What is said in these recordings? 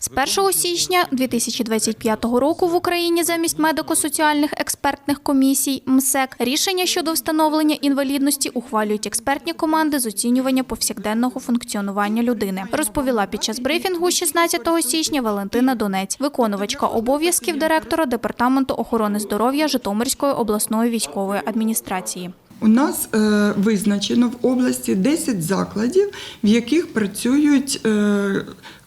З 1 січня 2025 року в Україні замість медико-соціальних експертних комісій МСЕК рішення щодо встановлення інвалідності ухвалюють експертні команди з оцінювання повсякденного функціонування людини. Розповіла під час брифінгу 16 січня Валентина Донець, виконувачка обов'язків директора департаменту охорони здоров'я Житомирської обласної військової адміністрації. У нас е, визначено в області 10 закладів, в яких працюють е,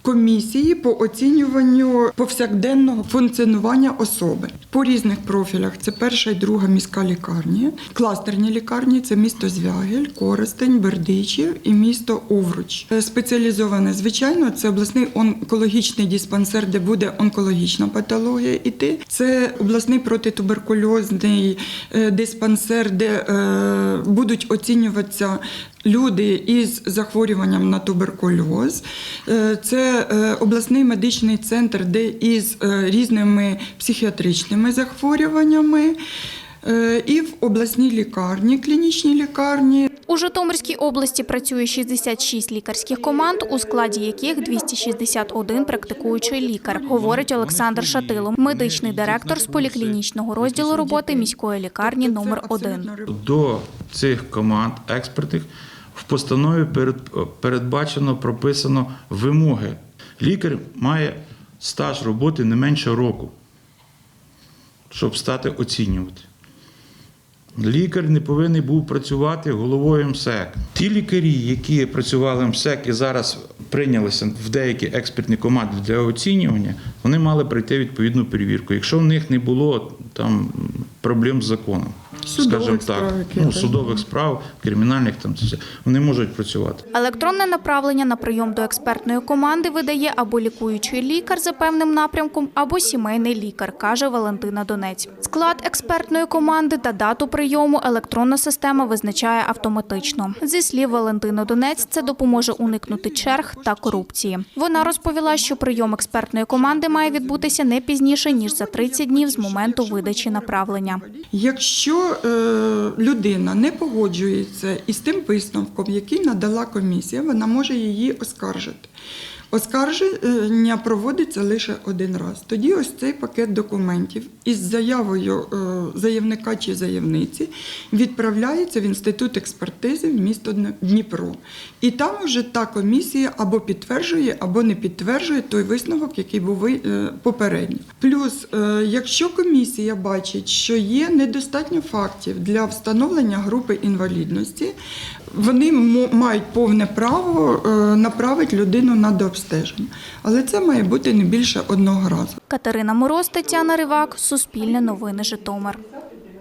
комісії по оцінюванню повсякденного функціонування особи по різних профілях. Це перша і друга міська лікарні, кластерні лікарні це місто Звягель, Коростень, Бердичів і місто Овруч. Спеціалізоване, звичайно, це обласний онкологічний диспансер, де буде онкологічна патологія іти. Це обласний протитуберкульозний е, диспансер, де е, будуть оцінюватися люди із захворюванням на туберкульоз. Е, Це е, обласний медичний центр, де із е, різними психіатричними захворюваннями. І в обласній лікарні, клінічній лікарні У Житомирській області працює 66 лікарських команд, у складі яких 261 практикуючий лікар, говорить Олександр Шатило, медичний директор з поліклінічного розділу роботи міської лікарні номер 1 До цих команд експертних в постанові передбачено, прописано вимоги. Лікар має стаж роботи не менше року, щоб стати оцінювати. Лікар не повинен був працювати головою МСЕК. Ті лікарі, які працювали в МСЕК і зараз прийнялися в деякі експертні команди для оцінювання, вони мали пройти відповідну перевірку. Якщо в них не було там проблем з законом, Судових скажімо так, ну, судових справ, кримінальних там це все, вони можуть працювати. Електронне направлення на прийом до експертної команди видає або лікуючий лікар за певним напрямком, або сімейний лікар, каже Валентина Донець. Склад експертної команди та дату прийому електронна система визначає автоматично. Зі слів Валентини Донець, це допоможе уникнути черг та корупції. Вона розповіла, що прийом експертної команди має відбутися не пізніше ніж за 30 днів з моменту видачі направлення. Якщо людина не погоджується із тим висновком, який надала комісія, вона може її оскаржити. Оскарження проводиться лише один раз. Тоді ось цей пакет документів із заявою е, заявника чи заявниці відправляється в інститут експертизи в місто Дніпро. І там вже та комісія або підтверджує, або не підтверджує той висновок, який був е, попередньо. Плюс, е, якщо комісія бачить, що є недостатньо фактів для встановлення групи інвалідності, вони мають повне право е, направити людину на дообстеження. Але це має бути не більше одного разу. Катерина Мороз, Тетяна Ривак, Суспільне новини Житомир.